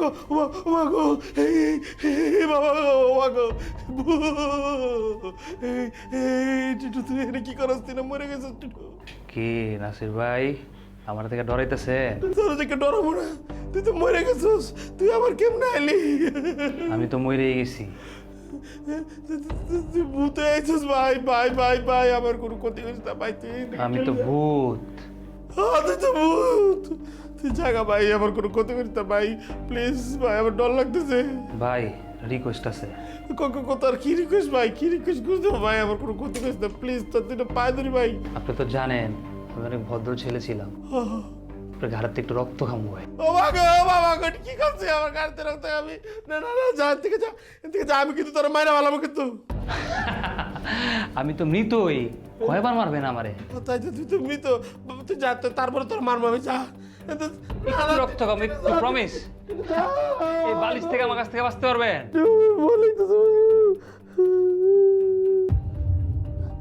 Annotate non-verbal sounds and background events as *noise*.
গো ও মা ও মা গো বাবা গো ও মা গো টিটু তুই এখানে কি করস তুই না মরে গেছিস টিটু। কি নাসির ভাই আমার থেকে ডরাইতেছে? তোর দেখে ডরাবো না তুই তো মরে গেছিস তুই আবার কেমনে এলি আমি তো মরেই গেছি। তুই ভূতে আইছিস ভাই ভাই ভাই ভাই আমার কোনো ক্ষতি করিস না ভাই তুই আমি তো ভূত। তুই তো ভূত। তুই জাগা ভাই আমার কোনো ক্ষতি ভাই। প্লিজ ভাই আমার ডর লাগতেছে। ভাই রিকোয়েস্ট আছে। কত আর কি রিকোয়েস্ট ভাই? কি রিকোয়েস্ট করিস না ভাই আমার কোনো ক্ষতি করিস না। প্লিজ তোর দুটো পায়ে ধরি ভাই। আপনি তো জানেন আমি অনেক ভদ্র ছেলে ছিলাম। আপনার ঘাড়ের থেকে একটু রক্ত খামু ভাই। ও বাবা ও বাবা গো কি করছিস আমার আমি না না না যা থেকে যা থেকে যা আমি কিন্তু তোর মাইনা ভালাম কিন্তু। *laughs* আমি তো মৃতই। কয়বার মারবেন আমারে? তাই তো তুই তো মৃত। তুই যা তো তারপরে তোর মারবো আমি যা। একটু রক্ত কম একটু প্রমিস এই বালিশ থেকে আমার কাছ থেকে বাঁচতে পারবেন।